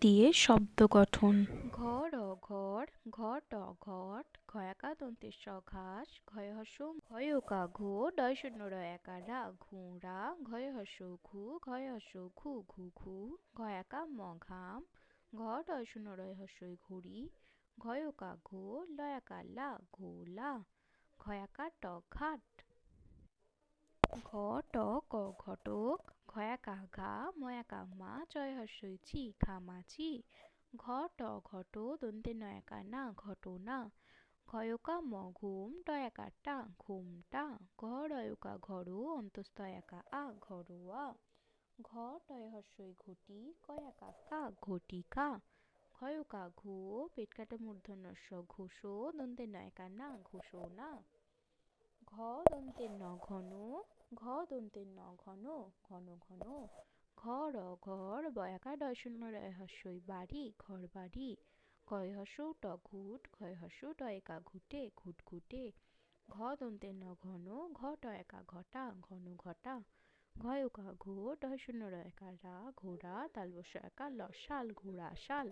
দিয়ে শব্দ গঠন। ঘর ঘর ঘট ঘট ঘয়াকা স ঘাস ঘয় হস ঘয়কা ঘো ডয় শূন্য রয় একা রা ঘোড়া ঘয় হস ঘু ঘয় হস ঘু ঘু ঘু ঘয়াকা ম ঘাম ঘ ডয় শূন্য রয় হসই ঘুড়ি ঘয়কা ঘো লয়াকা লা ঘোলা ঘয়াকা ট ঘাট ঘ ট ক ঘটক ঘয়াকা ঘা ময়াকা মা চয় হর্ষই ছি ঘামাচি ঘ ট ঘট দন্তে নয়াকা না। ঘটনা ঘয়কা ম ঘুম টয়াকা টা ঘুম ঘুমটা ঘ রয়কা ঘরো অন্তস্তয়াকা আ ঘরোয়া ঘ টয় হর্ষই ঘটি কয়াকা কা ঘটিকা ঘয়কা ঘো পেটকাটা মূর্ধন্য স ঘোষো দন্তে নয়কা না। ঘোষণা ঘ দন্তের ন ঘন ঘ দন্তের ন ঘন ঘন ঘন ঘ র ঘর বয়াকা ডয় শূন্য রয় হস্যই বাড়ি, ঘর বাড়ি গয় হস্য ট ঘুট ঘয় হস্য টয়কা ঘুটে, ঘুট ঘুটে ঘ দন্তের ন ঘন ঘ টয়কা ঘটা, ঘন ঘটা ঘয়কা ঘো ডয় শূন্য রয়কা রা, ঘোড়া, তালবস্য একা ল শাল ঘোড়া শাল